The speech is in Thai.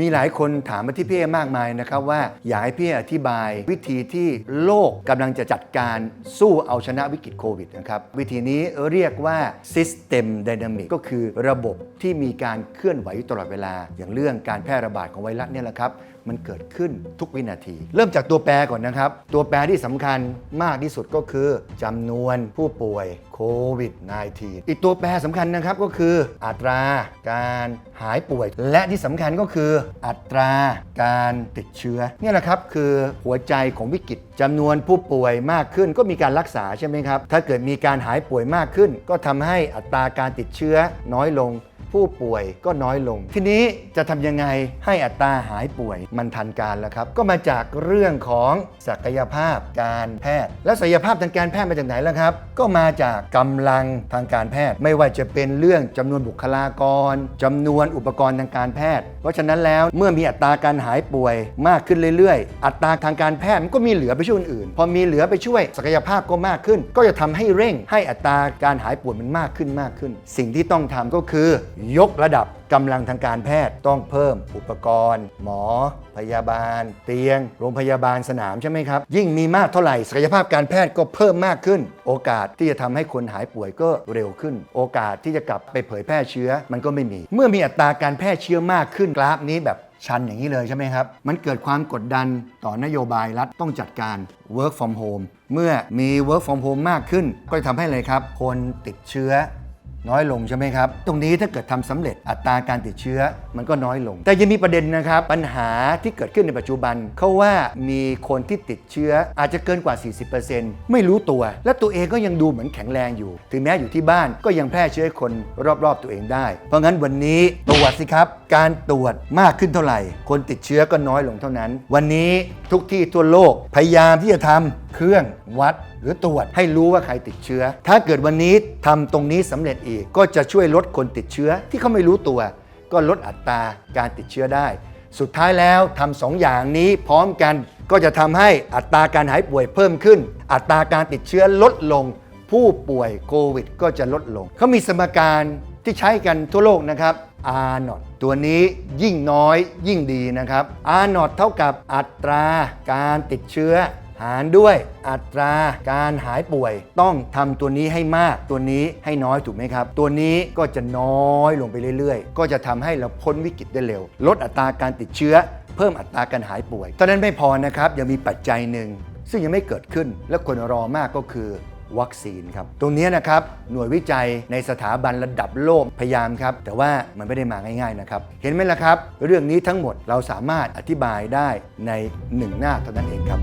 มีหลายคนถามมาที่พี่เอมากมายนะครับว่าอยากให้พี่อธิบาย วิธีที่โลกกำลังจะจัดการสู้เอาชนะวิกฤตโควิดนะครับวิธีนี้เรียกว่า System Dynamic ก็คือระบบที่มีการเคลื่อนไหวตลอดเวลา อย่างเรื่องการแพร่ระบาดของไวรัสเนี่ยแหละครับมันเกิดขึ้นทุกวินาที เริ่มจากตัวแปรก่อนนะครับ ตัวแปรที่สำคัญมากที่สุดก็คือจำนวนผู้ป่วย ควิด -19 อีกตัวแปรสำคัญนะครับก็คืออัตราการหายป่วย และที่สำคัญก็คืออัตราการติดเชื้อเนี่ยแหละครับคือหัวใจของวิกฤตจำนวนผู้ป่วยมากขึ้นก็มีการรักษาใช่ไหมครับ ถ้าเกิดมีการหายป่วยมากขึ้น ก็ทำให้อัตราการติดเชื้อน้อยลง ผู้ป่วยก็น้อยลง ทีนี้จะทำยังไงให้อัตราหายป่วยมันทันการแล้วครับ ก็มาจากเรื่องของศักยภาพการแพทย์ แล้วศักยภาพทางการแพทย์มาจากไหนล่ะครับ ก็มาจากกำลังทางการแพทย์ ไม่ว่าจะเป็นเรื่องจำนวนบุคลากรจำนวนอุปกรณ์ทางการแพทย์ เพราะฉะนั้นแล้วเมื่อมีอัตราการหายป่วยมากขึ้นเรื่อยๆ อัตราทางการแพทย์มันก็มีเหลือไปช่วยอื่น พอมีเหลือไปช่วยศักยภาพก็มากขึ้น ก็จะทำให้เร่งให้อัตราการหายป่วยมันมากขึ้นมากขึ้น สิ่งที่ต้องทำก็คือยกระดับกำลังทางการแพทย์ต้องเพิ่มอุปกรณ์ หมอ พยาบาล เตียง โรงพยาบาลสนามใช่ไหมครับ ยิ่งมีมากเท่าไหร่ศักยภาพการแพทย์ก็เพิ่มมากขึ้น โอกาสที่จะทำให้คนหายป่วยก็เร็วขึ้น โอกาสที่จะกลับไปเผยแพร่เชื้อมันก็ไม่มี เมื่อมีอัตราการแพร่เชื้อมากขึ้นกราฟนี้แบบชันอย่างนี้เลยใช่ไหมครับ มันเกิดความกดดันต่อนโยบายรัฐต้องจัดการ work from home เมื่อมี work from home มากขึ้น ก็จะทำให้อะไรครับ คนติดเชื้อ น้อยลงใช่ไหมครับ ตรงนี้ถ้าเกิดทำสำเร็จอัตราการติดเชื้อมันก็น้อยลง แต่ยังมีประเด็นนะครับ ปัญหาที่เกิดขึ้นในปัจจุบันเขาว่ามีคนที่ติดเชื้ออาจจะเกินกว่า 40%ไม่รู้ตัว และตัวเองก็ยังดูเหมือนแข็งแรงอยู่ ถึงแม้อยู่ที่บ้านก็ยังแพร่เชื้อคนรอบๆตัวเองได้ เพราะงั้นวันนี้ตรวจสิครับ การตรวจมากขึ้นเท่าไหร่ คนติดเชื้อก็น้อยลงเท่านั้น วันนี้ทุกที่ทั่วโลกพยายามที่จะทำเครื่องวัดหรือตรวจให้รู้ว่าใครติดเชื้อ ถ้าเกิดวันนี้ทำตรงนี้สำเร็จอีก ก็จะช่วยลดคนติดเชื้อที่เขาไม่รู้ตัว ก็ลดอัตราการติดเชื้อได้ สุดท้ายแล้วทำสองอย่างนี้พร้อมกันก็จะทำให้อัตราการหายป่วยเพิ่มขึ้น อัตราการติดเชื้อลดลง ผู้ป่วยโควิด ก็จะลดลง เขามีสมการที่ใช้กันทั่วโลกนะครับ R นอตตัวนี้ยิ่งน้อยยิ่งดีนะครับ R นอตเท่ากับอัตราการติดเชื้อ หารด้วยอัตราการหายป่วย ต้องทำตัวนี้ให้มาก ตัวนี้ให้น้อยถูกไหมครับ ตัวนี้ก็จะน้อยลงไปเรื่อยๆ ก็จะทำให้เราพ้นวิกฤตได้เร็ว ลดอัตราการติดเชื้อ เพิ่มอัตราการหายป่วยตอนนั้นไม่พอนะครับยังมีปัจจัยหนึ่งซึ่งยังไม่เกิดขึ้นและควรรอมากก็คือวัคซีนครับ ตรงนี้นะครับ หน่วยวิจัยในสถาบันระดับโลกพยายามครับ แต่ว่ามันไม่ได้มาง่ายๆนะครับ เห็นไหมล่ะครับ เรื่องนี้ทั้งหมดเราสามารถอธิบายได้ในหนึ่งหน้าเท่านั้นเองครับ